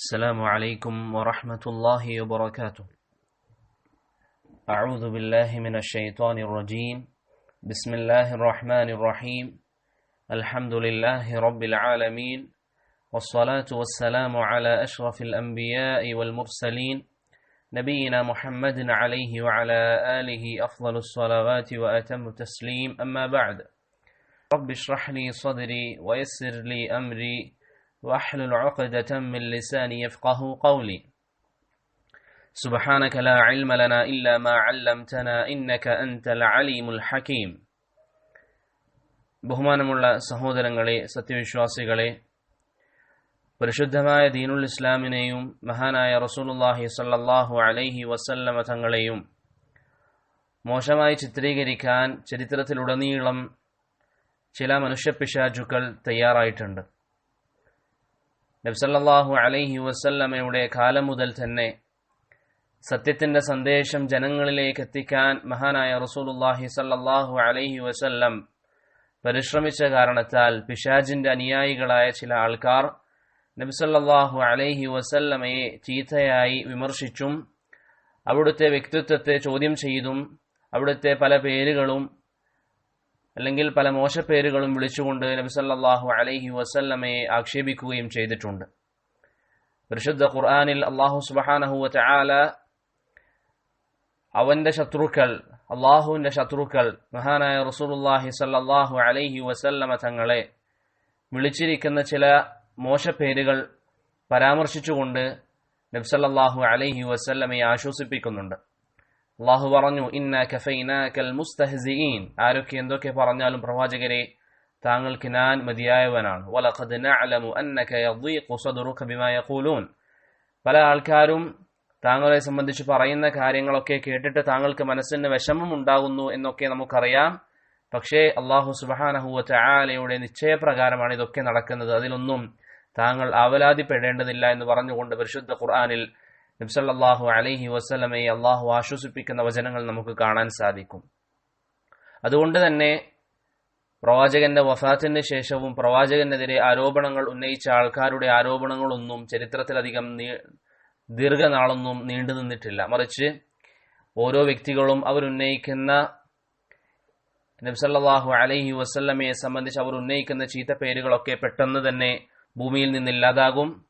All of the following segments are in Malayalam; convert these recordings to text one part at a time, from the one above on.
السلام عليكم ورحمة الله وبركاته. أعوذ بالله من الشيطان الرجيم. بسم الله الرحمن الرحيم. الحمد لله رب العالمين. والصلاة والسلام على أشرف الأنبياء والمرسلين. نبينا محمد عليه وعلى آله أفضل الصلوات وأتم التسليم. أما بعد رب اشرح لي صدري ويسر لي أمري. واحلل عقدة من لساني يفقه قولي سبحانك لا علم لنا إلا ما علمتنا إنك أنت العليم الحكيم ബഹുമാനമുള്ള സഹോദരങ്ങളെ സത്യവിശ്വാസികളെ പരിശുദ്ധമായ ദീനുൽ ഇസ്ലാമിനെയും മഹാനായ റസൂലുല്ലാഹി സല്ലല്ലാഹു അലൈഹി വസല്ലമ തങ്ങളെയും മോശമായി ചിത്രീകരിക്കാൻ ചരിത്രത്തിലുടനീളം ചില മനുഷ്യപിശാചുക്കൾ തയ്യാറായിട്ടുണ്ട് നബ്സല്ലാഹു അലൈഹി വസല്ലമയുടെ കാലം മുതൽ തന്നെ സത്യത്തിന്റെ സന്ദേശം ജനങ്ങളിലേക്ക് എത്തിക്കാൻ മഹാനായ റസൂലുല്ലാഹി സല്ലാഹു അലൈഹി വസല്ലം പരിശ്രമിച്ച കാരണത്താൽ പിശാജിന്റെ അനുയായികളായ ചില ആൾക്കാർ നബ്സല്ലാഹു അലൈഹി വസല്ലമയെ ചീത്തയായി വിമർശിച്ചും അവിടുത്തെ വ്യക്തിത്വത്തെ ചോദ്യം ചെയ്തും അവിടുത്തെ പല പേരുകളും അല്ലെങ്കിൽ പല മോശപ്പേരുകളും വിളിച്ചുകൊണ്ട് നബിസല്ലാഹു അലൈഹി വസല്ലമയെ ആക്ഷേപിക്കുകയും ചെയ്തിട്ടുണ്ട്. പരിശുദ്ധ ഖുർആാനിൽ അള്ളാഹു സുബാനഹുവ ചാല അവന്റെ ശത്രുക്കൾ അള്ളാഹുവിന്റെ ശത്രുക്കൾ മഹാനായ റസൂലുല്ലാഹി സല്ലാഹു അലൈഹി വസല്ലമ തങ്ങളെ വിളിച്ചിരിക്കുന്ന ചില മോശപ്പേരുകൾ പരാമർശിച്ചുകൊണ്ട് നബ്സല്ലാഹു അലൈഹി വസല്ലമയെ ആശ്വസിപ്പിക്കുന്നുണ്ട്. അള്ളാഹു പറഞ്ഞു ഇന്ന കഫൈനാക്കൽ മുസ്തഹസിൻ ആരൊക്കെ എന്തൊക്കെ പറഞ്ഞാലും പ്രവാചകരെ താങ്കൾക്ക് ഞാൻ മതിയായവനാണ്. വലഖദ് നഅലമു അന്നക യദീഖു സദ്റുക ബിമാ യഖൂലൂൻ. പല ആൾക്കാരും താങ്കളെ സംബന്ധിച്ച് പറയുന്ന കാര്യങ്ങളൊക്കെ കേട്ടിട്ട് താങ്കൾക്ക് മനസ്സിന് വിഷമം ഉണ്ടാകുന്നു എന്നൊക്കെ നമുക്കറിയാം. പക്ഷേ അള്ളാഹു സുബാനഹുവറ്റ ആലയുടെ നിശ്ചയപ്രകാരമാണ് ഇതൊക്കെ നടക്കുന്നത്. അതിലൊന്നും താങ്കൾ ആവലാതിപ്പെടേണ്ടതില്ല എന്ന് പറഞ്ഞുകൊണ്ട് പരിശുദ്ധ ഖുർആാനിൽ നബ്സല്ലാഹു അലൈഹി വസ്ലമയെ അള്ളാഹു ആശ്വസിപ്പിക്കുന്ന വചനങ്ങൾ നമുക്ക് കാണാൻ സാധിക്കും. അതുകൊണ്ട് തന്നെ പ്രവാചകന്റെ വഫാത്തിന് ശേഷവും പ്രവാചകനെതിരെ ആരോപണങ്ങൾ ഉന്നയിച്ച ആൾക്കാരുടെ ആരോപണങ്ങളൊന്നും ചരിത്രത്തിലധികം ദീർഘനാളൊന്നും നീണ്ടു നിന്നിട്ടില്ല. മറിച്ച് ഓരോ വ്യക്തികളും അവരുന്നയിക്കുന്ന നബ്സല്ലാഹു അലൈഹി വസ്ല്ലമയെ സംബന്ധിച്ച് അവർ ഉന്നയിക്കുന്ന ചീത്ത പേരുകളൊക്കെ പെട്ടെന്ന് തന്നെ ഭൂമിയിൽ നിന്നില്ലാതാകും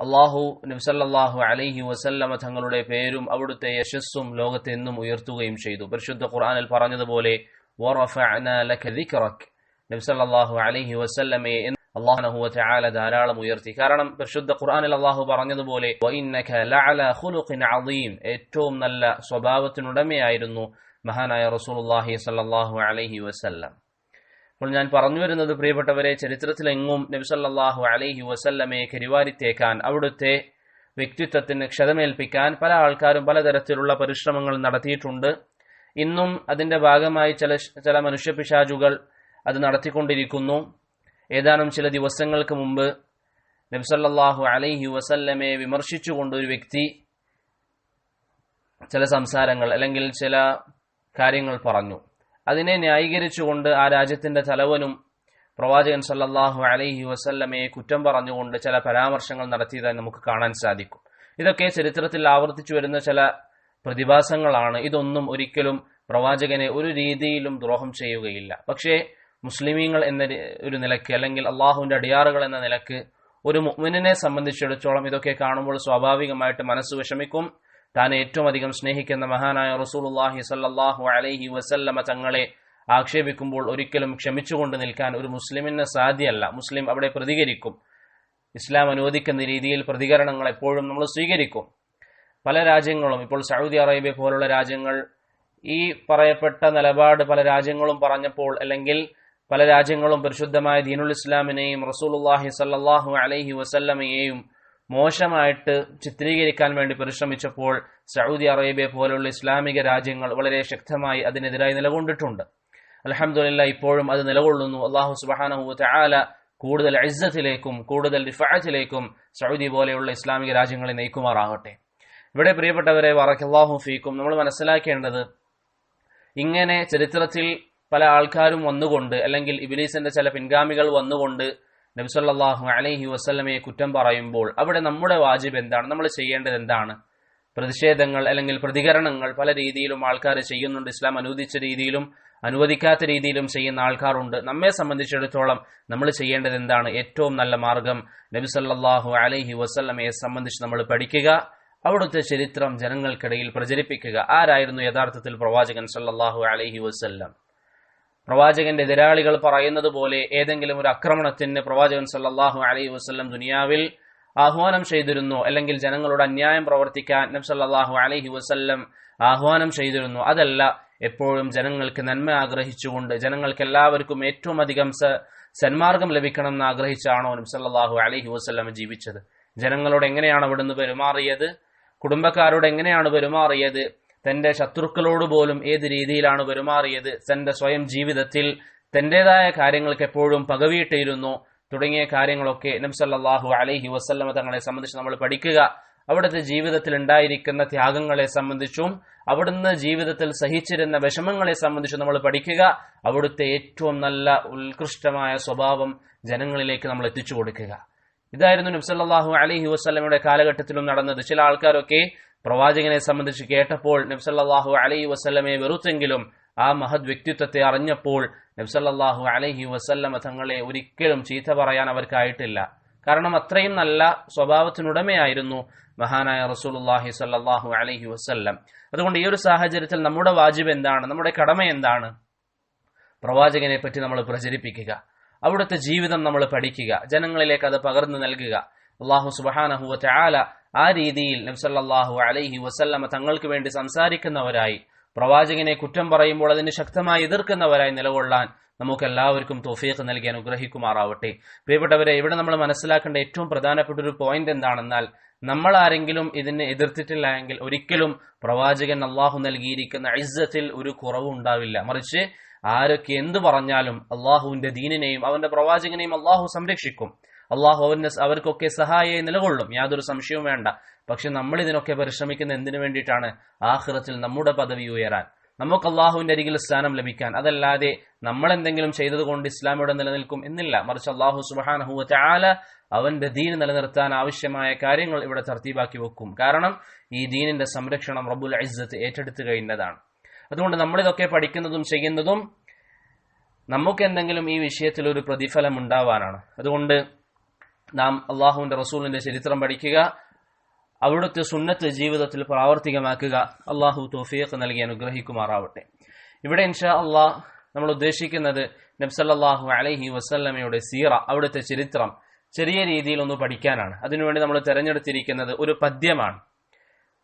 അള്ളാഹു നബ്സല്ലാഹു അലൈഹി വസല്ലമ തങ്ങളുടെ പേരും അവിടുത്തെ യശസ്സും ലോകത്തെന്നും ഉയർത്തുകയും ചെയ്തു. പരിശുദ്ധ ഖുർആനിൽ പറഞ്ഞതുപോലെ നബ്സല്ലാഹു അലൈഹി വസല്ലമയെ അള്ളാഹു ചാല ധാരാളം ഉയർത്തി. കാരണം പരിശുദ്ധ ഖുർആനിൽ അള്ളാഹു പറഞ്ഞതുപോലെ ഏറ്റവും നല്ല സ്വഭാവത്തിനുടമയായിരുന്നു മഹാനായ റസൂലുല്ലാഹി സല്ലാഹു അലൈഹി വസല്ലം. അപ്പോൾ ഞാൻ പറഞ്ഞു വരുന്നത് പ്രിയപ്പെട്ടവരെ ചരിത്രത്തിലെങ്ങും നബിസല്ലാഹു അലൈഹി വസല്ലമയെ കരിവാരിത്തേക്കാൻ അവിടുത്തെ വ്യക്തിത്വത്തിന് ക്ഷതമേൽപ്പിക്കാൻ പല ആൾക്കാരും പലതരത്തിലുള്ള പരിശ്രമങ്ങൾ നടത്തിയിട്ടുണ്ട്. ഇന്നും അതിന്റെ ഭാഗമായി ചില ചില മനുഷ്യപിശാചുകൾ അത് നടത്തിക്കൊണ്ടിരിക്കുന്നു. ഏതാനും ചില ദിവസങ്ങൾക്ക് മുമ്പ് നബ്സല്ലാഹു അലൈഹി വസല്ലമയെ വിമർശിച്ചുകൊണ്ട് ഒരു വ്യക്തി ചില സംസാരങ്ങൾ അല്ലെങ്കിൽ ചില കാര്യങ്ങൾ പറഞ്ഞു. അതിനെ ന്യായീകരിച്ചുകൊണ്ട് ആ രാജ്യത്തിന്റെ തലവനും പ്രവാചകൻ സല്ലാഹു അലൈഹി വസല്ലമയെ കുറ്റം പറഞ്ഞുകൊണ്ട് ചില പരാമർശങ്ങൾ നടത്തിയതായി നമുക്ക് കാണാൻ സാധിക്കും. ഇതൊക്കെ ചരിത്രത്തിൽ ആവർത്തിച്ചു വരുന്ന ചില പ്രതിഭാസങ്ങളാണ്. ഇതൊന്നും ഒരിക്കലും പ്രവാചകനെ ഒരു രീതിയിലും ദ്രോഹം ചെയ്യുകയില്ല. പക്ഷേ മുസ്ലിമീങ്ങൾ എന്ന ഒരു നിലയ്ക്ക് അല്ലെങ്കിൽ അള്ളാഹുവിന്റെ അടിയാറുകൾ എന്ന നിലയ്ക്ക് ഒരു മുഅ്മിനെ സംബന്ധിച്ചിടത്തോളം ഇതൊക്കെ കാണുമ്പോൾ സ്വാഭാവികമായിട്ട് മനസ്സ് വിഷമിക്കും. താൻ ഏറ്റവും അധികം സ്നേഹിക്കുന്ന മഹാനായ റസൂലുല്ലാഹി സല്ലാഹു അലൈഹി വസല്ലമ തങ്ങളെ ആക്ഷേപിക്കുമ്പോൾ ഒരിക്കലും ക്ഷമിച്ചുകൊണ്ട് നിൽക്കാൻ ഒരു മുസ്ലിമിന് സാധ്യമല്ല മുസ്ലിം അവിടെ പ്രതികരിക്കും. ഇസ്ലാം അനുവദിക്കുന്ന രീതിയിൽ പ്രതികരണങ്ങൾ എപ്പോഴും നമ്മൾ സ്വീകരിക്കും. പല രാജ്യങ്ങളും ഇപ്പോൾ സൗദി അറേബ്യ പോലുള്ള രാജ്യങ്ങൾ ഈ പറയപ്പെട്ട നിലപാട് പല രാജ്യങ്ങളും പറഞ്ഞപ്പോൾ അല്ലെങ്കിൽ പല രാജ്യങ്ങളും പരിശുദ്ധമായ ദീനുൽ ഇസ്ലാമിനെയും റസൂലുല്ലാഹി സല്ലാഹു അലൈഹി വസല്ലമയെയും മോശമായിട്ട് ചിത്രീകരിക്കാൻ വേണ്ടി പരിശ്രമിച്ചപ്പോൾ സൗദി അറേബ്യ പോലുള്ള ഇസ്ലാമിക രാജ്യങ്ങൾ വളരെ ശക്തമായി അതിനെതിരായി നിലകൊണ്ടിട്ടുണ്ട്. അലഹമുല്ല ഇപ്പോഴും അത് നിലകൊള്ളുന്നു. അള്ളാഹു സുബാനഹു ചാല കൂടുതൽ ഇസ്സത്തിലേക്കും കൂടുതൽ റിഫായത്തിലേക്കും സൗദി പോലെയുള്ള ഇസ്ലാമിക രാജ്യങ്ങളെ നയിക്കുമാറാകട്ടെ. ഇവിടെ പ്രിയപ്പെട്ടവരെ വറക്കല്ലാഹു ഫീക്കും നമ്മൾ മനസ്സിലാക്കേണ്ടത് ഇങ്ങനെ ചരിത്രത്തിൽ പല ആൾക്കാരും വന്നുകൊണ്ട് അല്ലെങ്കിൽ ഇബിലീസിന്റെ ചില പിൻഗാമികൾ വന്നുകൊണ്ട് നബ്സല്ലാഹു അലൈഹി വസ്ലമയെ കുറ്റം പറയുമ്പോൾ അവിടെ നമ്മുടെ വാജിബ് എന്താണ്? നമ്മൾ ചെയ്യേണ്ടത് എന്താണ്? പ്രതിഷേധങ്ങൾ അല്ലെങ്കിൽ പ്രതികരണങ്ങൾ പല രീതിയിലും ആൾക്കാർ ചെയ്യുന്നുണ്ട്. ഇസ്ലാം അനുവദിച്ച രീതിയിലും അനുവദിക്കാത്ത രീതിയിലും ചെയ്യുന്ന ആൾക്കാരുണ്ട്. നമ്മെ സംബന്ധിച്ചിടത്തോളം നമ്മൾ ചെയ്യേണ്ടത് എന്താണ്? ഏറ്റവും നല്ല മാർഗം നബി സല്ലാഹു അലൈഹി വസ്ലമയെ സംബന്ധിച്ച് നമ്മൾ പഠിക്കുക അവിടുത്തെ ചരിത്രം ജനങ്ങൾക്കിടയിൽ പ്രചരിപ്പിക്കുക. ആരായിരുന്നു യഥാർത്ഥത്തിൽ പ്രവാചകൻ സല്ലാഹു അലൈഹി വസ്ല്ലം? പ്രവാചകന്റെ എതിരാളികൾ പറയുന്നത് പോലെ ഏതെങ്കിലും ഒരു ആക്രമണത്തിന് പ്രവാചകൻ സല്ലാഹു അലൈഹി വസ്ലം ദുനിയാവിൽ ആഹ്വാനം ചെയ്തിരുന്നു. അല്ലെങ്കിൽ ജനങ്ങളോട് അന്യായം പ്രവർത്തിക്കാൻ നബ്സല്ലാഹു അലൈഹി വസ്ല്ലം ആഹ്വാനം ചെയ്തിരുന്നു. അതല്ല എപ്പോഴും ജനങ്ങൾക്ക് നന്മ ആഗ്രഹിച്ചുകൊണ്ട് ജനങ്ങൾക്ക് എല്ലാവർക്കും ഏറ്റവും അധികം സന്മാർഗം ലഭിക്കണം എന്ന് ആഗ്രഹിച്ചാണോ നബ്സല്ലാഹു അലൈഹി വസ്ല്ലം ജീവിച്ചത്? ജനങ്ങളോട് എങ്ങനെയാണ് അവിടുന്ന് പെരുമാറിയത്? കുടുംബക്കാരോട് എങ്ങനെയാണ് പെരുമാറിയത്? തന്റെ ശത്രുക്കളോട് പോലും ഏത് രീതിയിലാണ് പെരുമാറിയത് തന്റെ സ്വയം ജീവിതത്തിൽ തന്റേതായ കാര്യങ്ങൾക്ക് എപ്പോഴും പകവിയിട്ടിരുന്നു തുടങ്ങിയ കാര്യങ്ങളൊക്കെ നബ്സല്ലാഹു അലൈഹി വസ്ല്ലമ തങ്ങളെ സംബന്ധിച്ച് നമ്മൾ പഠിക്കുക. അവിടുത്തെ ജീവിതത്തിൽ ഉണ്ടായിരിക്കുന്ന ത്യാഗങ്ങളെ സംബന്ധിച്ചും അവിടുന്ന് ജീവിതത്തിൽ സഹിച്ചിരുന്ന വിഷമങ്ങളെ സംബന്ധിച്ചും നമ്മൾ പഠിക്കുക. അവിടുത്തെ ഏറ്റവും നല്ല ഉത്കൃഷ്ടമായ സ്വഭാവം ജനങ്ങളിലേക്ക് നമ്മൾ എത്തിച്ചു കൊടുക്കുക. ഇതായിരുന്നു നബ്സല്ലാഹു അലഹി വസ്ലമയുടെ കാലഘട്ടത്തിലും നടന്നത്. ചില ആൾക്കാരൊക്കെ പ്രവാചകനെ സംബന്ധിച്ച് കേട്ടപ്പോൾ നബ്സല്ലാഹു അലൈഹി വസ്ലമയെ വെറുത്തെങ്കിലും ആ മഹദ് വ്യക്തിത്വത്തെ അറിഞ്ഞപ്പോൾ നബ്സല്ലാഹു അലൈഹി വസല്ലമ തങ്ങളെ ഒരിക്കലും ചീത്ത പറയാൻ അവർക്കായിട്ടില്ല. കാരണം അത്രയും നല്ല സ്വഭാവത്തിനുടമയായിരുന്നു മഹാനായ റസൂലുല്ലാഹി സല്ലാഹു അലൈഹി വസ്ല്ലം. അതുകൊണ്ട് ഈ ഒരു സാഹചര്യത്തിൽ നമ്മുടെ വാജിബ് എന്താണ്? നമ്മുടെ കടമ എന്താണ്? പ്രവാചകനെ പറ്റി നമ്മൾ പ്രചരിപ്പിക്കുക. അവിടുത്തെ ജീവിതം നമ്മൾ പഠിക്കുക. ജനങ്ങളിലേക്ക് അത് പകർന്നു നൽകുക. അള്ളാഹു സുബാനഹുവ ആല ആ രീതിയിൽ നബ്സല്ലാഹു അലൈഹി വസല്ലമ തങ്ങൾക്ക് വേണ്ടി സംസാരിക്കുന്നവരായി പ്രവാചകനെ കുറ്റം പറയുമ്പോൾ അതിന് ശക്തമായി എതിർക്കുന്നവരായി നിലകൊള്ളാൻ നമുക്ക് എല്ലാവർക്കും തോഫീഖ് നൽകി അനുഗ്രഹിക്കുമാറാവട്ടെ. പ്രിയപ്പെട്ടവരെ ഇവിടെ നമ്മൾ മനസ്സിലാക്കേണ്ട ഏറ്റവും പ്രധാനപ്പെട്ട ഒരു പോയിന്റ് എന്താണെന്നാൽ നമ്മൾ ആരെങ്കിലും ഇതിനെ എതിർത്തിട്ടില്ല എങ്കിൽ ഒരിക്കലും പ്രവാചകൻ അള്ളാഹു നൽകിയിരിക്കുന്ന ഇസ്സത്തിൽ ഒരു കുറവും ഉണ്ടാവില്ല. മറിച്ച് ആരൊക്കെ എന്തു പറഞ്ഞാലും അള്ളാഹുവിന്റെ ദീനിനെയും അവന്റെ പ്രവാചകനെയും അള്ളാഹു സംരക്ഷിക്കും. അള്ളാഹു അവന്റെ അവർക്കൊക്കെ സഹായിയായി നിലകൊള്ളും. യാതൊരു സംശയവും വേണ്ട. പക്ഷെ നമ്മൾ ഇതിനൊക്കെ പരിശ്രമിക്കുന്ന എന്തിനു വേണ്ടിയിട്ടാണ് ആഹ്റത്തിൽ നമ്മുടെ പദവി ഉയരാൻ? നമുക്ക് അള്ളാഹുവിന്റെ അരികിൽ സ്ഥാനം ലഭിക്കാൻ. അതല്ലാതെ നമ്മൾ എന്തെങ്കിലും ചെയ്തതുകൊണ്ട് ഇസ്ലാം ഇവിടെ നിലനിൽക്കും എന്നില്ല. മറിച്ച് അള്ളാഹു സുബാനഹുവ ചാല അവന്റെ ദീൻ നിലനിർത്താൻ ആവശ്യമായ കാര്യങ്ങൾ ഇവിടെ തർത്തീബാക്കി വെക്കും. കാരണം ഈ ദീനിന്റെ സംരക്ഷണം റബുൽ ഇസ്സത്ത് ഏറ്റെടുത്തു കഴിഞ്ഞതാണ്. അതുകൊണ്ട് നമ്മളിതൊക്കെ പഠിക്കുന്നതും ചെയ്യുന്നതും നമുക്ക് എന്തെങ്കിലും ഈ വിഷയത്തിൽ ഒരു പ്രതിഫലം ഉണ്ടാവാനാണ്. അതുകൊണ്ട് നാം അള്ളാഹുവിന്റെ റസൂലിന്റെ ചരിത്രം പഠിക്കുക അവിടുത്തെ സുന്നത്ത് ജീവിതത്തിൽ പ്രാവർത്തികമാക്കുക. അള്ളാഹു തോഫിയക്ക് നൽകി അനുഗ്രഹിക്കുമാറാവട്ടെ. ഇവിടെ ഇൻഷാ അള്ളാഹ് നമ്മൾ ഉദ്ദേശിക്കുന്നത് നബ്സല്ലാഹു അലഹി വസല്ലമയുടെ സീറ അവിടുത്തെ ചരിത്രം ചെറിയ രീതിയിൽ ഒന്ന് പഠിക്കാനാണ്. അതിനുവേണ്ടി നമ്മൾ തിരഞ്ഞെടുത്തിരിക്കുന്നത് ഒരു പദ്യമാണ്.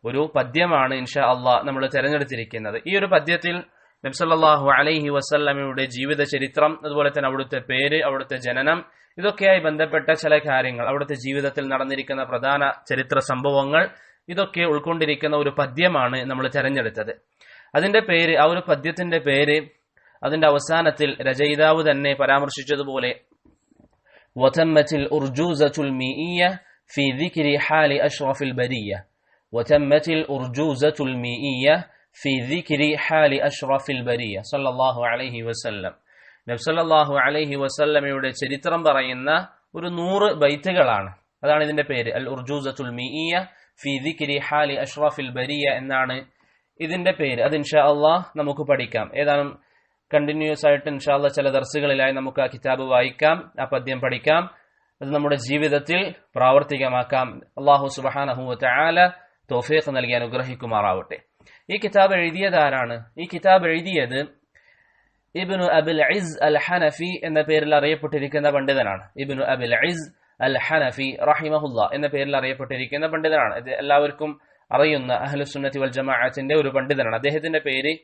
ഒരു പദ്യമാണ് ഇൻഷാ അള്ളാഹ് നമ്മൾ തിരഞ്ഞെടുത്തിരിക്കുന്നത്. ഈ ഒരു പദ്യത്തിൽ നബ്സല്ലാഹു അലൈഹി വസല്ലമയുടെ ജീവിത ചരിത്രം അതുപോലെ തന്നെ അവിടുത്തെ പേര് അവിടുത്തെ ജനനം ഇതൊക്കെയായി ബന്ധപ്പെട്ട ചില കാര്യങ്ങൾ അവിടുത്തെ ജീവിതത്തിൽ നടന്നിരിക്കുന്ന പ്രധാന ചരിത്ര സംഭവങ്ങൾ ഇതൊക്കെ ഉൾക്കൊണ്ടിരിക്കുന്ന ഒരു പദ്യമാണ് നമ്മൾ തെരഞ്ഞെടുത്തത് അതിന്റെ പേര് ആ ഒരു പദ്യത്തിന്റെ പേര് അതിന്റെ അവസാനത്തിൽ രചയിതാവ് തന്നെ പരാമർശിച്ചതുപോലെ وتمت الأرجوزة المئية في ذكر حال أشرف البرية وتمت الأرجوزة المئية في ذكر حال أشرف البرية صلى الله عليه وسلم നബ്സല്ലാഹു അലൈഹി വസല്ലമയുടെ ചരിത്രം പറയുന്ന ഒരു നൂറ് ബൈത്തുകളാണ്. അതാണ് ഇതിന്റെ പേര്. അൽ ഉർജൂസത്തുൽ മിഇയ ഫി ദിക്രി ഹാലി അഷ്റഫിൽ ബരിയ എന്നാണ് ഇതിന്റെ പേര്. അത് ഇൻഷാ അള്ളാഹ് നമുക്ക് പഠിക്കാം. ഏതാനും കണ്ടിന്യൂസ് ആയിട്ട് ഇൻഷാ അള്ളാഹ് ചില ദർസുകളിലായി നമുക്ക് ആ കിതാബ് വായിക്കാം ആ പദ്യം പഠിക്കാം. അത് നമ്മുടെ ജീവിതത്തിൽ പ്രാവർത്തികമാക്കാം. അള്ളാഹു സുബാനഹുല തോഫീഖ് നൽകി അനുഗ്രഹിക്കുമാറാവട്ടെ. ഈ കിതാബ് എഴുതിയത് ആരാണ്? ഈ കിതാബ് എഴുതിയത് Ibn Abil Izz al Hanafi എന്ന പേരിൽ അറിയപ്പെട്ടിരിക്കുന്ന പണ്ഡിതനാണ്. Ibn Abil Izz al Hanafi റഹിമഹുല്ല എന്ന പേരിൽ അറിയപ്പെട്ടിരിക്കുന്ന പണ്ഡിതനാണ്. ഇത് എല്ലാവർക്കും അറിയുന്ന അഹ്ലുസുന്നത്തി വൽ ജമാഅത്തിന്റെ ഒരു പണ്ഡിതനാണ്. അദ്ദേഹത്തിന്റെ പേര്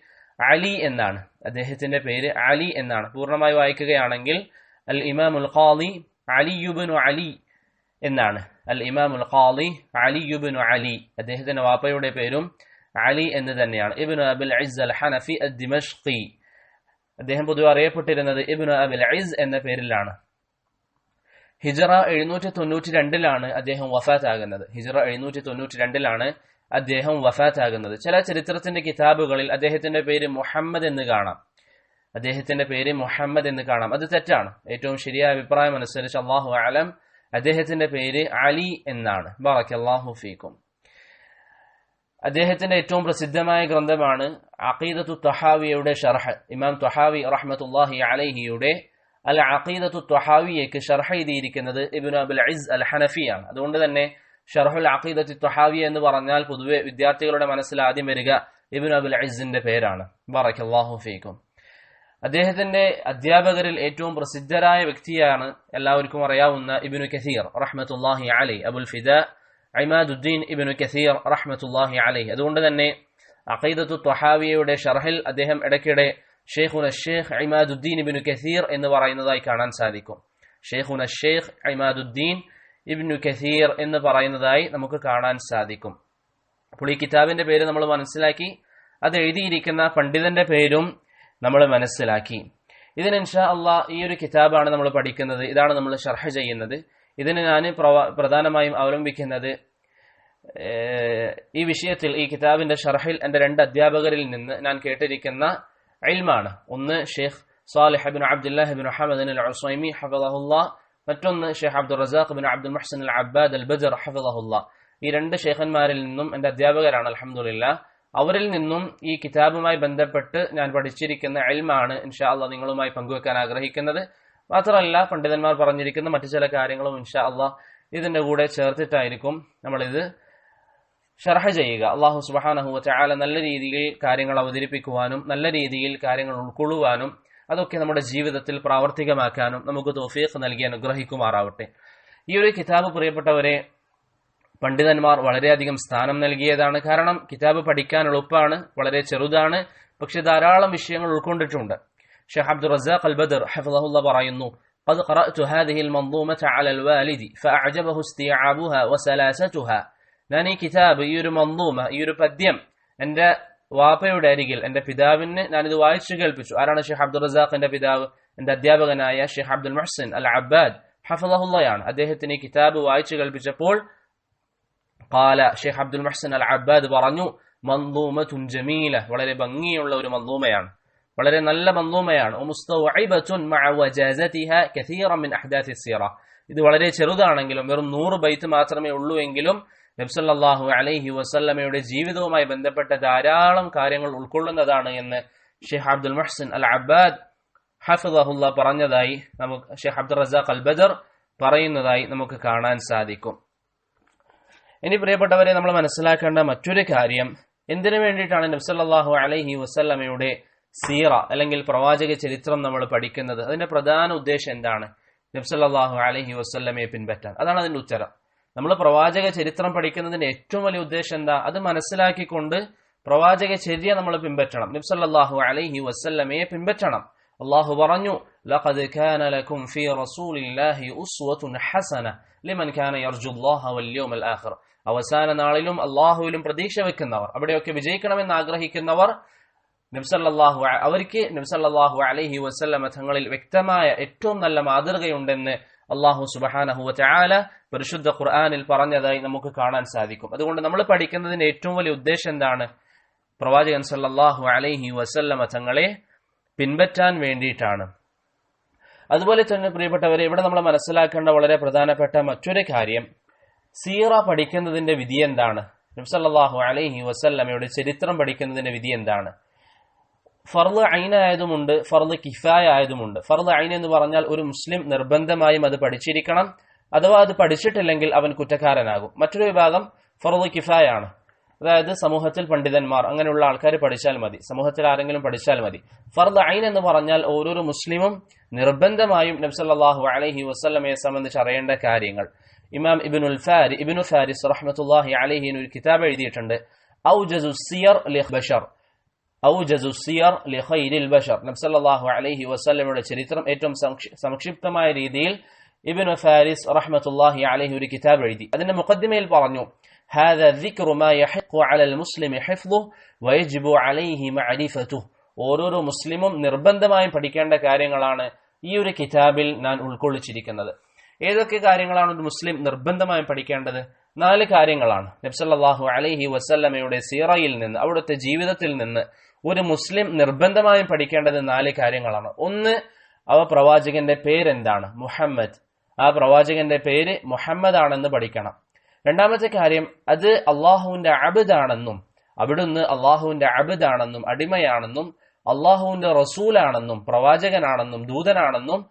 അലി എന്നാണ്. അദ്ദേഹത്തിന്റെ പേര് അലി എന്നാണ്. പൂർണമായി വായിക്കുകയാണെങ്കിൽ അൽ ഇമാമുൽ ഖാലി അലിയുബിനു അലി എന്നാണ്. അൽ ഇമാമുൽ ഖാലി അലിയുബിനു അലി. അദ്ദേഹത്തിന്റെ വാപ്പയുടെ പേരും അലി എന്ന് തന്നെയാണ്. Ibn Abil Izz al Hanafi al Dimashqi അദ്ദേഹം പൊതുവെ അറിയപ്പെട്ടിരുന്നത് ഇബ്നു അബിൽ ഐസ് എന്ന പേരിലാണ്. ഹിജറ എഴുന്നൂറ്റി തൊണ്ണൂറ്റി രണ്ടിലാണ് അദ്ദേഹം വഫാത്ത് ആകുന്നത് ഹിജറ എഴുന്നൂറ്റി തൊണ്ണൂറ്റി രണ്ടിലാണ് അദ്ദേഹം വഫാത്ത് ആകുന്നത് ചില ചരിത്രത്തിന്റെ കിതാബുകളിൽ അദ്ദേഹത്തിന്റെ പേര് മുഹമ്മദ് എന്ന് കാണാം. അദ്ദേഹത്തിന്റെ പേര് മുഹമ്മദ് എന്ന് കാണാം. അത് തെറ്റാണ്. ഏറ്റവും ശരിയായ അഭിപ്രായം അനുസരിച്ച് അള്ളാഹു അലം അദ്ദേഹത്തിന്റെ പേര് അലി എന്നാണ്. ബാക്കി അള്ളാഹു ഫീക്കും അദ്ദേഹത്തിന്റെ ഏറ്റവും പ്രസിദ്ധമായ ഗ്രന്ഥമാണ് അഖീദത്തു തൊഹാവിയുടെ ഷർഹ്. ഇമാം തൊഹാവി റഹ്മത്തുല്ലാഹി അലൈഹിയുടെ അൽ അഖീദത്തു തൊഹാവിയേക്ക് ഷർഹ് എഴുതിയിരിക്കുന്നത് ഇബിൻ അബുൽ ഇസ് അൽ ഹനഫിയാണ്. അതുകൊണ്ട് തന്നെ ഷർഹുൽ അഖീദത്തു തൊഹാവി എന്ന് പറഞ്ഞാൽ പൊതുവെ വിദ്യാർത്ഥികളുടെ മനസ്സിൽ ആദ്യം വരിക ഇബിൻ അബുൽ അസിന്റെ പേരാണ്. ബാറക് അള്ളാഹു ഫീക്കും. അദ്ദേഹത്തിന്റെ അധ്യാപകരിൽ ഏറ്റവും പ്രസിദ്ധരായ വ്യക്തിയാണ് എല്ലാവർക്കും അറിയാവുന്ന ഇബിനു കസീർ റഹ്മത്തുല്ലാഹി അലൈ അബുൽ ഫിദ ഐമാദുദ്ദീൻ ഇബിനു കസീർ റഹ്മത്തുല്ലാഹി അലൈഹി. അതുകൊണ്ട് തന്നെ അഖൈദത്തു ത്വഹാവിയയുടെ ഷർഹിൽ അദ്ദേഹം ഇടയ്ക്കിടെ ഷെയ്ഖുന ഷെയ്ഖ് ഐമാദുദ്ദീൻ ഇബിനു കസീർ എന്ന് പറയുന്നതായി കാണാൻ സാധിക്കും. ഷെയ്ഖുന ഷെയ്ഖ് ഐമാദുദ്ദീൻ ഇബ്നു കസീർ എന്ന് പറയുന്നതായി നമുക്ക് കാണാൻ സാധിക്കും. അപ്പോൾ ഈ കിതാബിന്റെ പേര് നമ്മൾ മനസ്സിലാക്കി അത് എഴുതിയിരിക്കുന്ന പണ്ഡിതന്റെ പേരും നമ്മൾ മനസ്സിലാക്കി. ഇതിന് ഇൻഷാ അള്ളാ ഈ ഒരു കിതാബാണ് നമ്മൾ പഠിക്കുന്നത്. ഇതാണ് നമ്മൾ ഷർഹ ചെയ്യുന്നത്. ഇതിന് ഞാൻ പ്രധാനമായും അവലംബിക്കുന്നത് ഈ വിഷയത്തിൽ ഈ കിതാബിന്റെ ഷർഹിൽ എന്റെ രണ്ട് അധ്യാപകരിൽ നിന്ന് ഞാൻ കേട്ടിരിക്കുന്ന ഇൽമാണ്. ഒന്ന് Sheikh Salih bin Abdullah bin Ahmad al Usaimi മറ്റൊന്ന് Sheikh Abdul Razzaq bin Abdul Muhsin al Abbad al Badr ഹഫദഹുല്ല. ഈ രണ്ട് ഷെയ്ഖന്മാരിൽ നിന്നും എന്റെ അധ്യാപകരാണ് അലഹമുല്ല അവരിൽ നിന്നും ഈ കിതാബുമായി ബന്ധപ്പെട്ട് ഞാൻ പഠിച്ചിരിക്കുന്ന എൽമാണ് ഇൻഷാ അള്ളാഹ് നിങ്ങളുമായി പങ്കുവെക്കാൻ ആഗ്രഹിക്കുന്നത്. മാത്രമല്ല പണ്ഡിതന്മാർ പറഞ്ഞിരിക്കുന്ന മറ്റു ചില കാര്യങ്ങളും ഇൻഷാ അള്ളാഹ് ഇതിന്റെ കൂടെ ചേർത്തിട്ടായിരിക്കും നമ്മളിത് ഷർഹ ചെയ്യുക. അള്ളാഹു സുബാനഹു ചാല നല്ല രീതിയിൽ കാര്യങ്ങൾ അവതരിപ്പിക്കുവാനും നല്ല രീതിയിൽ കാര്യങ്ങൾ ഉൾക്കൊള്ളുവാനും അതൊക്കെ നമ്മുടെ ജീവിതത്തിൽ പ്രാവർത്തികമാക്കാനും നമുക്ക് തോഫീഖ് നൽകി അനുഗ്രഹിക്കുമാറാവട്ടെ. ഈ ഒരു കിതാബ് പ്രിയപ്പെട്ടവരെ പണ്ഡിതന്മാർ വളരെയധികം സ്ഥാനം നൽകിയതാണ്. കാരണം കിതാബ് പഠിക്കാൻ എളുപ്പമാണ് വളരെ ചെറുതാണ്. പക്ഷെ ധാരാളം വിഷയങ്ങൾ ഉൾക്കൊണ്ടിട്ടുണ്ട്. ഷെയ്ഖ് അബ്ദുൾ റസാഖ് അൽ ബദർ ഹഫിളഹുല്ല പറയുന്നു قد قرأت هذه المنظومة على الوالد فأعجبه استيعابها وسلاستها ഞാൻ ഈ കിതാബ് ഈ ഒരു മന്ദൂമ ഈ ഒരു പദ്യം എന്റെ വാപ്പയുടെ അരികിൽ എന്റെ പിതാവിന് ഞാനിത് വായിച്ചു കേൾപ്പിച്ചു ആരാണ് ഷെയ്ഖ് അബ്ദുൾ റസാഖിന്റെ പിതാവ് എന്റെ അധ്യാപകനായ ഷെയ്ഖ് അബ്ദുൽ മുഹ്സിൻ അൽ അബ്ബാദ് ഹഫലഹുല്ലയാണ് അദ്ദേഹത്തിന് ഈ കിതാബ് വായിച്ചു കേൾപ്പിച്ചപ്പോൾ قال ഷെയ്ഖ് അബ്ദുൽ മുഹ്സിൻ അൽ അബ്ബാദ് പറഞ്ഞു മന്ദൂമത്തുൻ ജമീല വളരെ ഭംഗിയുള്ള ഒരു മന്ദൂമയാണ് വളരെ നല്ല മന്ദൂമയാണ്. ഇത് വളരെ ചെറുതാണെങ്കിലും വെറും നൂറ് ബൈത്ത് മാത്രമേ ഉള്ളൂ എങ്കിലും നബ്സല്ലാഹു അലൈഹി വസല്ലമയുടെ ജീവിതവുമായി ബന്ധപ്പെട്ട ധാരാളം കാര്യങ്ങൾ ഉൾക്കൊള്ളുന്നതാണ് എന്ന് ഷെയ്ഖ് അബ്ദുൽ മുഹ്സിൻ അൽ അബ്ബാദ് ഹഫിദഹുല്ല പറഞ്ഞതായി നമുക്ക് ഷെയ്ഖ് അബ്ദുൽ റസാഖ് അൽ ബദർ പറയുന്നതായി നമുക്ക് കാണാൻ സാധിക്കും. ഇനി പ്രിയപ്പെട്ടവരെ നമ്മൾ മനസ്സിലാക്കേണ്ട മറ്റൊരു കാര്യം എന്തിനു വേണ്ടിയിട്ടാണ് നബ്സല്ലാഹു അലൈഹി വസല്ലമയുടെ സീറ അല്ലെങ്കിൽ പ്രവാചക ചരിത്രം നമ്മൾ പഠിക്കുന്നത് അതിന്റെ പ്രധാന ഉദ്ദേശം എന്താണ് നബ്സല്ലാഹു അലൈഹി വസല്ലമയെ പിൻപറ്റാൻ അതാണ് അതിന്റെ ഉത്തരം നമ്മൾ പ്രവാചക ചരിത്രം പഠിക്കുന്നതിന്റെ ഏറ്റവും വലിയ ഉദ്ദേശം എന്താ അത് മനസ്സിലാക്കിക്കൊണ്ട് പ്രവാചക ചര്യ നമ്മൾ പിൻപറ്റണം നബ്സല്ലാഹു അലൈഹി വസല്ലമയെ പിൻപറ്റണം അള്ളാഹു പറഞ്ഞു لقد كان لكم في رسول الله أسوة حسنة لمن كان يرجو الله واليوم الآخر അവസാന നാളിലും അള്ളാഹുവിലും പ്രതീക്ഷ വെക്കുന്നവർ അവിടെയൊക്കെ വിജയിക്കണമെന്ന് ആഗ്രഹിക്കുന്നവർ നബ്സല്ലാഹു അവർക്ക് നബ്സല്ലാഹു അലഹി വസല്ലമ തങ്ങളിൽ വ്യക്തമായ ഏറ്റവും നല്ല മാതൃകയുണ്ടെന്ന് അള്ളാഹു സുബഹാനഹുവ ചാല പരിശുദ്ധ ഖുർആാനിൽ പറഞ്ഞതായി നമുക്ക് കാണാൻ സാധിക്കും. അതുകൊണ്ട് നമ്മൾ പഠിക്കുന്നതിന് ഏറ്റവും വലിയ ഉദ്ദേശം എന്താണ്? പ്രവാചകൻ സല്ലാഹു അലൈഹി വസല്ലമ തങ്ങളെ പിൻപറ്റാൻ വേണ്ടിയിട്ടാണ്. അതുപോലെ തന്നെ പ്രിയപ്പെട്ടവരെ ഇവിടെ നമ്മൾ മനസ്സിലാക്കേണ്ട വളരെ പ്രധാനപ്പെട്ട മറ്റൊരു കാര്യം സീറ പഠിക്കുന്നതിന്റെ വിധി എന്താണ്? നബ്സല്ലാഹു അലൈഹി വസല്ലമയുടെ ചരിത്രം പഠിക്കുന്നതിന്റെ വിധി എന്താണ്? ഫർദ് ഐന ആയതുമുണ്ട് ഫർദ് കിഫായ ആയതുമുണ്ട് ഫർദ് ഐൻ എന്ന് പറഞ്ഞാൽ ഒരു മുസ്ലിം നിർബന്ധമായും അത് പഠിച്ചിരിക്കണം. അഥവാ അത് പഠിച്ചിട്ടില്ലെങ്കിൽ അവൻ കുറ്റക്കാരനാകും. മറ്റൊരു വിഭാഗം ഫർദ് കിഫായാണ്. അതായത് സമൂഹത്തിൽ പണ്ഡിതന്മാർ അങ്ങനെയുള്ള ആൾക്കാർ പഠിച്ചാൽ മതി. സമൂഹത്തിൽ ആരെങ്കിലും പഠിച്ചാൽ മതി. ഫർദ് ഐൻ എന്ന് പറഞ്ഞാൽ ഓരോരോ മുസ്ലിമും നിർബന്ധമായും നബ്സല്ലാഹു അലഹി വസ്ലമയെ സംബന്ധിച്ച് അറിയേണ്ട കാര്യങ്ങൾ. ഇമാം ഇബിനുൽ ഫാരി ഇബിനു ഫാരിസ് റഹ്മത്തുല്ലാഹി അലഹിൻ ഒരു കിതാബ് എഴുതിയിട്ടുണ്ട്. ഔ സിയർ ബഷർ. ഔജസു സിയർ ലിഖൈരിൽ ബഷർ നബ്സല്ലാഹു അലൈഹി വസ്ലമയുടെ ചരിത്രം ഏറ്റവും സംക്ഷിപ്തമായ രീതിയിൽ ഇബിനു ഫാരിസ് റഹ്മത്തുല്ലാഹി അലഹി ഒരു കിതാബ് എഴുതി അതിന്റെ മുഖദ്ദിമയിൽ പറഞ്ഞു هذا ذكر ما يحق على المسلم حفظه ويجب عليه معرفته ഓരോരോ മുസ്ലിമും നിർബന്ധമായും പഠിക്കേണ്ട കാര്യങ്ങളാണ് ഈ ഒരു കിതാബിൽ ഞാൻ ഉൾക്കൊള്ളിച്ചിരിക്കുന്നത് ഏതൊക്കെ കാര്യങ്ങളാണ് ഒരു മുസ്ലിം നിർബന്ധമായും പഠിക്കേണ്ടത് നാല് കാര്യങ്ങളാണ് നബ്സല്ലാഹു അലൈഹി വസല്ലമയുടെ സീറയിൽ നിന്ന് അവിടുത്തെ ജീവിതത്തിൽ നിന്ന് ഒരു മുസ്ലിം നിർബന്ധമായും പഠിക്കേണ്ടത് നാല് കാര്യങ്ങളാണ്. ഒന്ന് അവ പ്രവാചകന്റെ പേരെന്താണ്? മുഹമ്മദ്. ആ പ്രവാചകന്റെ പേര് മുഹമ്മദ് ആണെന്ന് പഠിക്കണം. രണ്ടാമത്തെ കാര്യം അത് അള്ളാഹുവിന്റെ അബിദാണെന്നും അവിടുന്ന് അള്ളാഹുവിന്റെ അബിദാണെന്നും അടിമയാണെന്നും അള്ളാഹുവിന്റെ റസൂലാണെന്നും പ്രവാചകനാണെന്നും ദൂതനാണെന്നും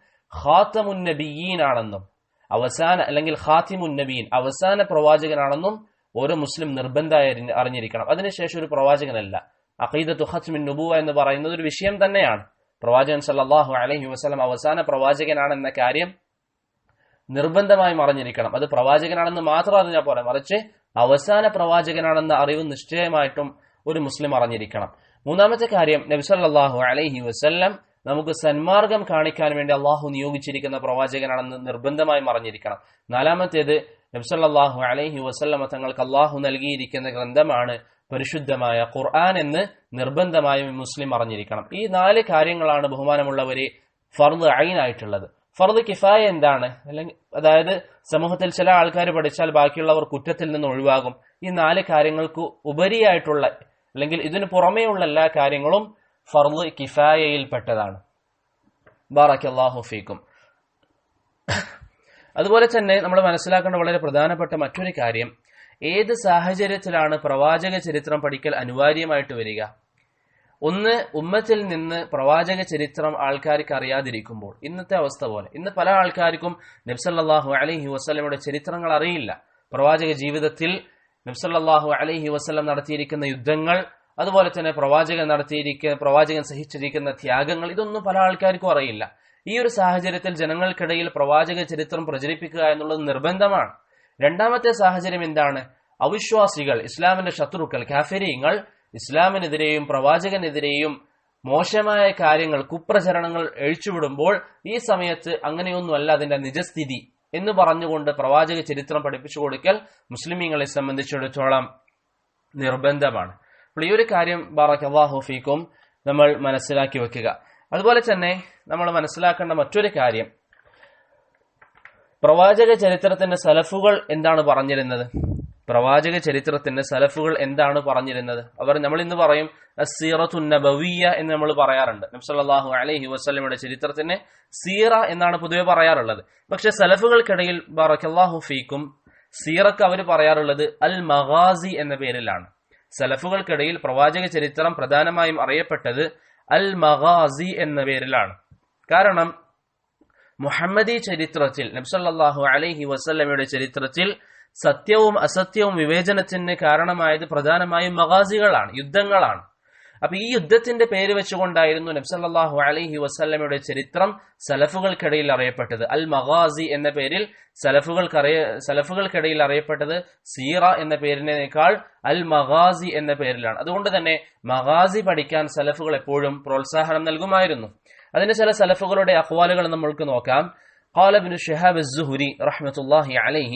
ഖാത്തമുൻ നബിയീനാണെന്നും അവസാന അല്ലെങ്കിൽ ഖാത്തിമുൻ അവസാന പ്രവാചകനാണെന്നും ഓരോ മുസ്ലിം നിർബന്ധമായി അറിഞ്ഞിരിക്കണം. അതിനുശേഷം ഒരു പ്രവാചകനല്ല. അഖീദത്തു ഖത്മിൻ നുബുവ എന്ന് പറയുന്നത് ഒരു വിഷയം തന്നെയാണ്. പ്രവാചകൻ സല്ലാഹു അലഹി വസ്ലം അവസാന പ്രവാചകനാണെന്ന കാര്യം നിർബന്ധമായും അറിഞ്ഞിരിക്കണം. അത് പ്രവാചകനാണെന്ന് മാത്രം അറിഞ്ഞാൽ പോലെ മറിച്ച് അവസാന പ്രവാചകനാണെന്ന അറിവ് നിശ്ചയമായിട്ടും ഒരു മുസ്ലിം അറിഞ്ഞിരിക്കണം. മൂന്നാമത്തെ കാര്യം നബിസല്ലാഹു അലൈഹി വസ്ല്ലം നമുക്ക് സന്മാർഗം കാണിക്കാൻ വേണ്ടി അള്ളാഹു നിയോഗിച്ചിരിക്കുന്ന പ്രവാചകനാണെന്ന് നിർബന്ധമായും അറിഞ്ഞിരിക്കണം. നാലാമത്തേത് നബ്സല്ലാഹു അലൈഹി വസല്ലമ തങ്ങൾക്ക് അള്ളാഹു നൽകിയിരിക്കുന്ന ഗ്രന്ഥമാണ് പരിശുദ്ധമായ ഖുർആൻ എന്ന് നിർബന്ധമായും മുസ്ലിം അറിഞ്ഞിരിക്കണം. ഈ നാല് കാര്യങ്ങളാണ് ബഹുമാനമുള്ളവരെ ഫർദ് ഐനായിട്ടുള്ളത് ഫർദ് കിഫായ എന്താണ്? അല്ലെങ്കിൽ അതായത് സമൂഹത്തിൽ ചില ആൾക്കാർ പഠിച്ചാൽ ബാക്കിയുള്ളവർ കുറ്റത്തിൽ നിന്ന് ഒഴിവാകും. ഈ നാല് കാര്യങ്ങൾക്ക് ഉപരിയായിട്ടുള്ള അല്ലെങ്കിൽ ഇതിനു പുറമേയുള്ള എല്ലാ കാര്യങ്ങളും ഫർദ് കിഫായയിൽപ്പെട്ടതാണ്. ബാറക്കല്ലാഹു ഫീക്കും. അതുപോലെ തന്നെ നമ്മൾ മനസ്സിലാക്കേണ്ട വളരെ പ്രധാനപ്പെട്ട മറ്റൊരു കാര്യം ഏത് സാഹചര്യത്തിലാണ് പ്രവാചക ചരിത്രം പഠിക്കൽ അനിവാര്യമായിട്ട് വരിക? ഒന്ന് ഉമ്മത്തിൽ നിന്ന് പ്രവാചക ചരിത്രം ആൾക്കാർക്ക് അറിയാതിരിക്കുമ്പോൾ. ഇന്നത്തെ അവസ്ഥ പോലെ. ഇന്ന് പല ആൾക്കാർക്കും നബ്സല്ലാഹു അലഹി വസ്ലമയുടെ ചരിത്രങ്ങൾ അറിയില്ല. പ്രവാചക ജീവിതത്തിൽ നബ്സല്ലാഹു അലഹി വസ്ലം നടത്തിയിരിക്കുന്ന യുദ്ധങ്ങൾ അതുപോലെ തന്നെ പ്രവാചകൻ നടത്തിയിരിക്കുന്ന പ്രവാചകൻ സഹിച്ചിരിക്കുന്ന ത്യാഗങ്ങൾ ഇതൊന്നും പല ആൾക്കാർക്കും അറിയില്ല. ഈ ഒരു സാഹചര്യത്തിൽ ജനങ്ങൾക്കിടയിൽ പ്രവാചക ചരിത്രം പ്രചരിപ്പിക്കുക എന്നുള്ളത് നിർബന്ധമാണ്. രണ്ടാമത്തെ സാഹചര്യം എന്താണ്? അവിശ്വാസികൾ ഇസ്ലാമിന്റെ ശത്രുക്കൾ കാഫരിയങ്ങൾ ഇസ്ലാമിനെതിരെയും പ്രവാചകനെതിരെയും മോശമായ കാര്യങ്ങൾ കുപ്രചരണങ്ങൾ എഴിച്ചുവിടുമ്പോൾ ഈ സമയത്ത് അങ്ങനെയൊന്നുമല്ല അതിന്റെ നിജസ്ഥിതി എന്ന് പറഞ്ഞുകൊണ്ട് പ്രവാചക ചരിത്രം പഠിപ്പിച്ചു കൊടുക്കൽ മുസ്ലിമീങ്ങളെ സംബന്ധിച്ചിടത്തോളം നിർബന്ധമാണ്. അപ്പോൾ ഈ ഒരു കാര്യം ബാറക്കല്ലാഹു ഫീക്കും നമ്മൾ മനസ്സിലാക്കി വെക്കുക. അതുപോലെ തന്നെ നമ്മൾ മനസ്സിലാക്കേണ്ട മറ്റൊരു കാര്യം പ്രവാചക ചരിത്രത്തിന്റെ സലഫുകൾ എന്താണ് പറഞ്ഞിരുന്നത്? പ്രവാചക ചരിത്രത്തിന്റെ സലഫുകൾ എന്താണ് പറഞ്ഞിരുന്നത്? അവർ നമ്മൾ ഇന്ന് പറയും സീറത്തു നബവിയ എന്ന് നമ്മൾ പറയാറുണ്ട്. നബ്സല്ലാഹു അലഹി വസ്ലമയുടെ ചരിത്രത്തിന് സീറ എന്നാണ് പൊതുവെ പറയാറുള്ളത്. പക്ഷെ സലഫുകൾക്കിടയിൽ ബറക്കല്ലാഹു ഫീക്കും സീറക്ക് അവർ പറയാറുള്ളത് അൽ മഗാസി എന്ന പേരിലാണ്. സലഫുകൾക്കിടയിൽ പ്രവാചക ചരിത്രം പ്രധാനമായും അറിയപ്പെട്ടത് അൽ മഗാസി എന്ന പേരിലാണ്. കാരണം മുഹമ്മദി ചരിത്രത്തിൽ നബ്സല്ലാഹു അലൈഹി വസല്ലമയുടെ ചരിത്രത്തിൽ സത്യവും അസത്യവും വിവേചനത്തിന് കാരണമായത് പ്രധാനമായും മഗാസികളാണ് യുദ്ധങ്ങളാണ്. അപ്പൊ ഈ യുദ്ധത്തിന്റെ പേര് വെച്ചുകൊണ്ടായിരുന്നു നബ്സല്ലാഹു അലൈഹി വസല്ലമയുടെ ചരിത്രം സലഫുകൾക്കിടയിൽ അറിയപ്പെട്ടത്. അൽ മഗാസി എന്ന പേരിൽ സലഫുകൾക്കറിയ സലഫുകൾക്കിടയിൽ അറിയപ്പെട്ടത് സീറ എന്ന പേരിനേക്കാൾ അൽ മഗാസി എന്ന പേരിലാണ്. അതുകൊണ്ട് തന്നെ മഗാസി പഠിക്കാൻ സലഫുകൾ എപ്പോഴും പ്രോത്സാഹനം നൽകുമായിരുന്നു. അതിന് ചില സലഫുകളുടെ അഖ്വാലുകൾ നമ്മൾക്ക് നോക്കാം. قال ابن شهاب الزهري رحمة الله عليه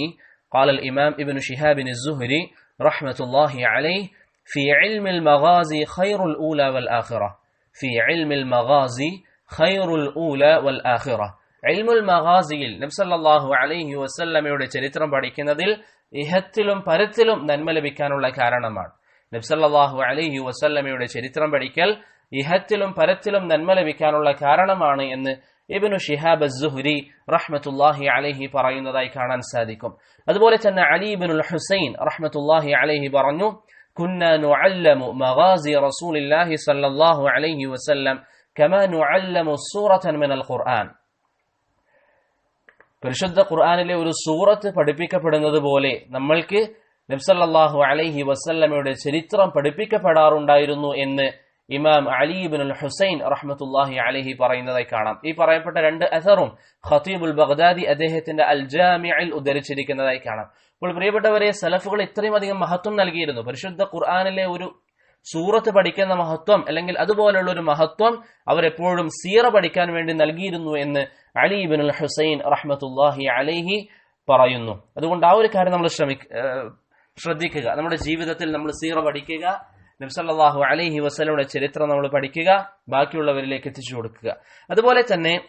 قال الإمام ابن شهاب الزهري رحمة الله عليه في علم المغازي خير الأولى والآخرة في علم المغازي خير الأولى والآخرة علم المغازي نبي صلى الله عليه وسلم يودي تريتر المغازيയിൽ നബ്സല്ലാഹു അലൈഹി വസല്ലമയുടെ ചരിത്രം പഠിക്കുന്നതിൽ ഇഹത്തിലും പരത്തിലും നന്മ ലഭിക്കാനുള്ള കാരണമാണ്. നബ്സല്ലാഹു അലൈഹി വസല്ലമയുടെ ചരിത്രം പഠിക്കൽ ഇഹത്തിലും പരത്തിലും നന്മ ലഭിക്കാനുള്ള കാരണമാണ് എന്ന് ഇബ്നു ഷിഹാബ് അസ്സുഹരി റഹ്മത്തുല്ലാഹി അലൈഹി പറയുന്നതായി കാണാൻ സാധിക്കും അതുപോലെ തന്നെ അലി ഇബ്നുൽ ഹുസൈൻ റഹ്മത്തുല്ലാഹി അലൈഹി പറഞ്ഞു كنا نعلم مغازي رسول الله صلى الله عليه وسلم كما نعلم سورة من القرآن പരിശുദ്ധ ഖുർആാനിലെ ഒരു സൂറത്ത് പഠിപ്പിക്കപ്പെടുന്നത് പോലെ നമ്മൾക്ക് നബ്സല്ലാഹു അലൈഹി വസല്ലമയുടെ ചരിത്രം പഠിപ്പിക്കപ്പെടാറുണ്ടായിരുന്നു എന്ന് ഇമാം അലിബിൻ അൽ ഹുസൈൻ റഹ്മത്തുല്ലാഹി അലഹി പറയുന്നതായി കാണാം. ഈ പറയപ്പെട്ട രണ്ട് അസറും ഖത്തീബുൽ ബഗ്ദാദി അദ്ദേഹത്തിന്റെ അൽ ജാമിയിൽ ഉദ്ധരിച്ചിരിക്കുന്നതായി കാണാം. അപ്പോൾ പ്രിയപ്പെട്ടവരെ സലഫുകൾ ഇത്രയും അധികം മഹത്വം നൽകിയിരുന്നു. പരിശുദ്ധ ഖുർആാനിലെ ഒരു സൂറത്ത് പഠിക്കുന്ന മഹത്വം അല്ലെങ്കിൽ അതുപോലുള്ള ഒരു മഹത്വം അവരെപ്പോഴും സീറ പഠിക്കാൻ വേണ്ടി നൽകിയിരുന്നു എന്ന് അലി ഇബിൻ ഹുസൈൻ റഹ്മത്തുല്ലാഹി അലൈഹി പറയുന്നു. അതുകൊണ്ട് ആ ഒരു കാര്യം നമ്മൾ ശ്രമിക്ക ശ്രദ്ധിക്കുക. നമ്മുടെ ജീവിതത്തിൽ നമ്മൾ സീറ പഠിക്കുക നബ്സല്ലാഹു അലഹി വസ്ലയുടെ ചരിത്രം നമ്മൾ പഠിക്കുക ബാക്കിയുള്ളവരിലേക്ക് എത്തിച്ചു കൊടുക്കുക. അതുപോലെ തന്നെ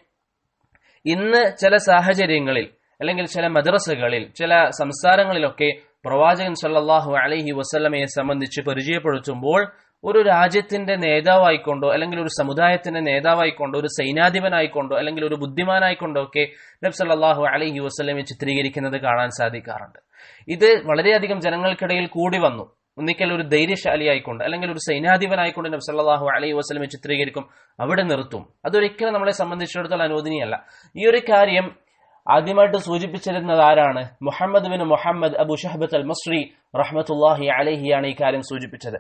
ഇന്ന് ചില സാഹചര്യങ്ങളിൽ അല്ലെങ്കിൽ ചില മദ്രസകളിൽ ചില സംസ്ഥാനങ്ങളിലൊക്കെ പ്രവാചകൻ സല്ലാഹു അലഹി വസ്ലമയെ സംബന്ധിച്ച് പരിചയപ്പെടുത്തുമ്പോൾ ഒരു രാജ്യത്തിന്റെ നേതാവായിക്കൊണ്ടോ അല്ലെങ്കിൽ ഒരു സമുദായത്തിന്റെ നേതാവായിക്കൊണ്ടോ ഒരു സൈനാധിപനായിക്കൊണ്ടോ അല്ലെങ്കിൽ ഒരു ബുദ്ധിമാനായിക്കൊണ്ടോ ഒക്കെ നബ് സല്ലല്ലാഹു അലൈഹി വസല്ലമയെ ചിത്രീകരിക്കുന്നത് കാണാൻ സാധിക്കാറുണ്ട്. ഇത് വളരെയധികം ജനങ്ങൾക്കിടയിൽ കൂടി വന്നു. ഒന്നിക്കൽ ഒരു ധൈര്യശാലിയായിക്കൊണ്ട് അല്ലെങ്കിൽ ഒരു സൈനാധിപനായിക്കൊണ്ട് നബി സല്ലല്ലാഹു അലൈഹി വസ്ലമെ ചിത്രീകരിക്കും അവിടെ നിർത്തും. അതൊരിക്കലും നമ്മളെ സംബന്ധിച്ചിടത്തോളം അനുവദനീയല്ല ഈ ഒരു കാര്യം ആദ്യമായിട്ട് സൂചിപ്പിച്ചിരുന്നത് ആരാണ്? Muhammad bin Muhammad Abu Shahbah al Masri റഹ്മത്തുല്ലാഹി അലഹിയാണ് ഈ കാര്യം സൂചിപ്പിച്ചത്.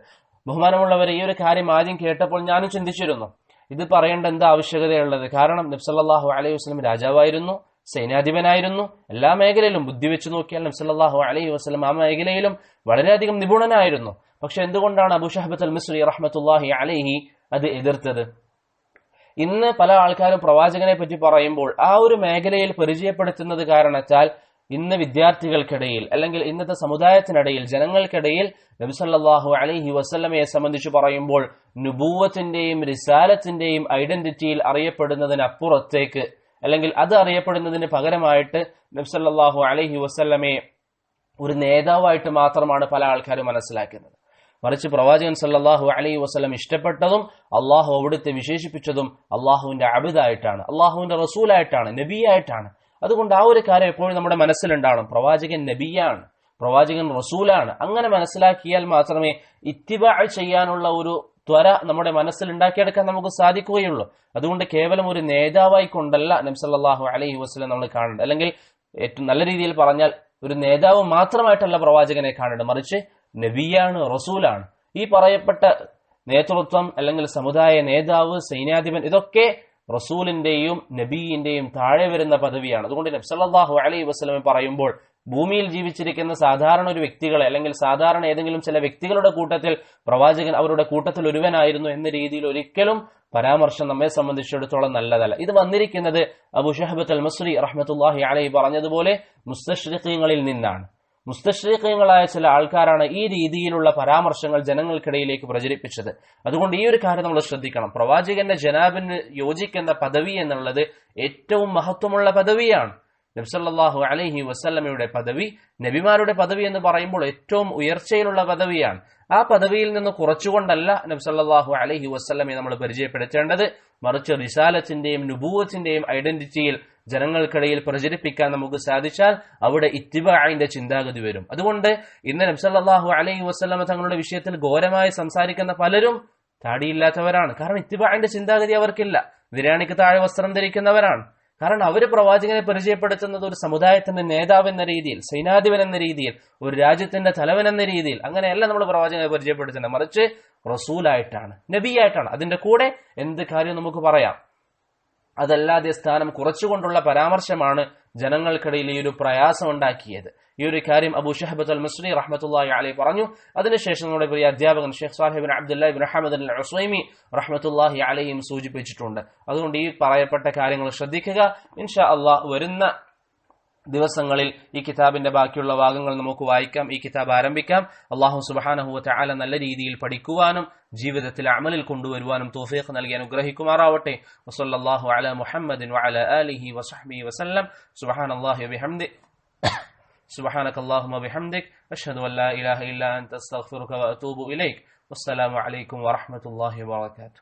ബഹുമാനമുള്ളവരെ ഈ ഒരു കാര്യം ആദ്യം കേട്ടപ്പോൾ ഞാനും ചിന്തിച്ചിരുന്നു. ഇത് പറയേണ്ട എന്താ ആവശ്യകതയുള്ളത്? കാരണം നബ്സല്ലാഹു അലൈഹി വസ്ലം രാജാവായിരുന്നു. സൈന്യാധിപനായിരുന്നു. എല്ലാ മേഖലയിലും ബുദ്ധി വെച്ച് നോക്കിയാൽ നബ്സല്ലാഹു അലൈഹി വസ്ലം ആ മേഖലയിലും വളരെയധികം നിപുണനായിരുന്നു. പക്ഷെ എന്തുകൊണ്ടാണ് അബു ഷഹബത്ത് അൽ മിസ്രി റഹ്മത്തുല്ലാഹി അലൈഹി അത് എതിർത്തത്? ഇന്ന് പല ആൾക്കാരും പ്രവാചകനെ പറ്റി പറയുമ്പോൾ ആ ഒരു മേഖലയിൽ പരിചയപ്പെടുത്തുന്നത് കാരണത്താൽ ഇന്ന് വിദ്യാർത്ഥികൾക്കിടയിൽ അല്ലെങ്കിൽ ഇന്നത്തെ സമുദായത്തിനിടയിൽ ജനങ്ങൾക്കിടയിൽ നബിസല്ലാഹു അലൈഹി വസ്ലമയെ സംബന്ധിച്ച് പറയുമ്പോൾ നുബൂവത്തിന്റെയും റിസാലത്തിന്റെയും ഐഡന്റിറ്റിയിൽ അറിയപ്പെടുന്നതിനപ്പുറത്തേക്ക് അല്ലെങ്കിൽ അത് അറിയപ്പെടുന്നതിന് പകരമായിട്ട് നബ്സല്ലാഹു അലഹി വസല്ലമയെ ഒരു നേതാവായിട്ട് മാത്രമാണ് പല ആൾക്കാരും മനസ്സിലാക്കുന്നത്. മറിച്ച് പ്രവാചകൻ സല്ലാഹു അലൈഹി വസ്ലം ഇഷ്ടപ്പെട്ടതും അള്ളാഹു അവിടുത്തെ വിശേഷിപ്പിച്ചതും അള്ളാഹുവിന്റെ അബിതായിട്ടാണ് അള്ളാഹുവിന്റെ റസൂലായിട്ടാണ് നബിയായിട്ടാണ്. അതുകൊണ്ട് ആ ഒരു കാര്യം എപ്പോഴും നമ്മുടെ മനസ്സിലുണ്ടാവണം. പ്രവാചകൻ നബിയാണ് പ്രവാചകൻ റസൂലാണ്. അങ്ങനെ മനസ്സിലാക്കിയാൽ മാത്രമേ ഇത്തിബാ ചെയ്യാനുള്ള ഒരു ത്വര നമ്മുടെ മനസ്സിൽ ഉണ്ടാക്കിയെടുക്കാൻ നമുക്ക് സാധിക്കുകയുള്ളൂ. അതുകൊണ്ട് കേവലം ഒരു നേതാവായി കൊണ്ടല്ല നബ്സല്ലാഹു അലൈഹി വസ്ലം നമ്മൾ കാണേണ്ടത്. അല്ലെങ്കിൽ ഏറ്റവും നല്ല രീതിയിൽ പറഞ്ഞാൽ ഒരു നേതാവ് മാത്രമായിട്ടല്ല പ്രവാചകനെ കാണേണ്ടത്. മറിച്ച് നബിയാണ് റസൂലാണ്. ഈ പറയപ്പെട്ട നേതൃത്വം അല്ലെങ്കിൽ സമുദായ നേതാവ് സൈന്യാധിപൻ ഇതൊക്കെ റസൂലിന്റെയും നബീന്റെയും താഴെ വരുന്ന പദവിയാണ്. അതുകൊണ്ട് നബ്സല്ലാഹു അലൈഹി വസ്ലമെ പറയുമ്പോൾ ഭൂമിയിൽ ജീവിച്ചിരിക്കുന്ന സാധാരണ ഒരു വ്യക്തികളെ അല്ലെങ്കിൽ സാധാരണ ഏതെങ്കിലും ചില വ്യക്തികളുടെ കൂട്ടത്തിൽ പ്രവാചകൻ അവരുടെ കൂട്ടത്തിൽ ഒരുവനായിരുന്നു എന്ന രീതിയിൽ ഒരിക്കലും പരാമർശം നമ്മെ സംബന്ധിച്ചിടത്തോളം നല്ലതല്ല. ഇത് വന്നിരിക്കുന്നത് അബു ഷഹബത്ത് അൽ മസ്രി റഹ്മത്തുല്ലാഹി അലൈഹി പറഞ്ഞതുപോലെ മുസ്തഷ്രിഖീങ്ങളിൽ നിന്നാണ്. മുസ്തഷ്രീഖ്യങ്ങളായ ചില ആൾക്കാരാണ് ഈ രീതിയിലുള്ള പരാമർശങ്ങൾ ജനങ്ങൾക്കിടയിലേക്ക് പ്രചരിപ്പിച്ചത്. അതുകൊണ്ട് ഈ ഒരു കാര്യം നമ്മൾ ശ്രദ്ധിക്കണം. പ്രവാചകന്റെ ജനാബിന് യോജിക്കുന്ന പദവി എന്നുള്ളത് ഏറ്റവും മഹത്വമുള്ള പദവിയാണ്. നബ്സല്ലാഹു അലഹി വസല്ലമയുടെ പദവി നബിമാരുടെ പദവി എന്ന് പറയുമ്പോൾ ഏറ്റവും ഉയർച്ചയിലുള്ള പദവിയാണ്. ആ പദവിയിൽ നിന്ന് കുറച്ചുകൊണ്ടല്ല നബ്സല്ലാഹു അലഹി വസ്ല്ലമെ നമ്മൾ പരിചയപ്പെടുത്തേണ്ടത്. മറിച്ച് റിസാലത്തിന്റെയും നുബൂവത്തിന്റെയും ഐഡന്റിറ്റിയിൽ ജനങ്ങൾക്കിടയിൽ പ്രചരിപ്പിക്കാൻ നമുക്ക് സാധിച്ചാൽ അവിടെ ഇത്തിബായിന്റെ ചിന്താഗതി വരും. അതുകൊണ്ട് ഇന്ന് നബ്സല്ലാഹു അലൈഹി വസ്ലമ തങ്ങളുടെ വിഷയത്തിൽ ഘോരമായി സംസാരിക്കുന്ന പലരും താടിയില്ലാത്തവരാണ്. കാരണം ഇത്തിബായിന്റെ ചിന്താഗതി അവർക്കില്ല. ബിരിയാണിക്ക് താഴെ വസ്ത്രം ധരിക്കുന്നവരാണ്. കാരണം അവർ പ്രവാചകനെ പരിചയപ്പെടുത്തുന്നത് ഒരു സമുദായത്തിന്റെ നേതാവ് എന്ന രീതിയിൽ സൈനാധിപൻ എന്ന രീതിയിൽ ഒരു രാജ്യത്തിന്റെ തലവൻ എന്ന രീതിയിൽ അങ്ങനെയല്ല നമ്മൾ പ്രവാചകനെ പരിചയപ്പെടുത്തുന്നത്. മറിച്ച് റസൂലായിട്ടാണ് നബിയായിട്ടാണ്. അതിന്റെ കൂടെ എന്ത് കാര്യം നമുക്ക് പറയാം? അതല്ലാതെ സ്ഥാനം കുറച്ചുകൊണ്ടുള്ള പരാമർശമാണ് ജനങ്ങൾക്കിടയിൽ ഈ ഒരു പ്രയാസം ഉണ്ടാക്കിയത് ഈ ഒരു കാര്യം അബു ഷഹബത്ത് അൽ മുസ്ലി റഹ്മത്തുല്ലാഹി അലൈഹി പറഞ്ഞു. അതിനുശേഷം നമ്മുടെ പ്രിയ അധ്യാപകൻ ഷെയ്ഖ് സാഹിബിൻ അബ്ദുല്ലാഹിബിൻ അഹമ്മദ് അൽ ഉസ്ലൈമി റഹ്മത്തുല്ലാഹി അലൈഹിയും സൂചിപ്പിച്ചിട്ടുണ്ട്. അതുകൊണ്ട് ഈ പറയപ്പെട്ട കാര്യങ്ങൾ ശ്രദ്ധിക്കുക. ഇൻഷാ അള്ളാഹ് വരുന്ന ദിവസങ്ങളിൽ ഈ കിതാബിന്റെ ബാക്കിയുള്ള ഭാഗങ്ങൾ നമുക്ക് വായിക്കാം ഈ കിതാബ് ആരംഭിക്കാം അള്ളാഹു സുബാനഹുവ ആല നല്ല രീതിയിൽ പഠിക്കുവാനും ജീവിതത്തിൽ അമലിൽ കൊണ്ടുവരുവാനും തോഫീഖ് നൽകി അനുഗ്രഹിക്കുമാറാവട്ടെ വസല്ലാഹു അല മുഹമ്മദിൻ വഅല ആലിഹി വസഹ്ബി വസല്ലം സുബഹാൻ അള്ളാഹു ബിഹംദി سبحانك اللهم وبحمدك أشهد أن لا إله إلا أنت أستغفرك وأتوب إليك والسلام عليكم ورحمة الله وبركاته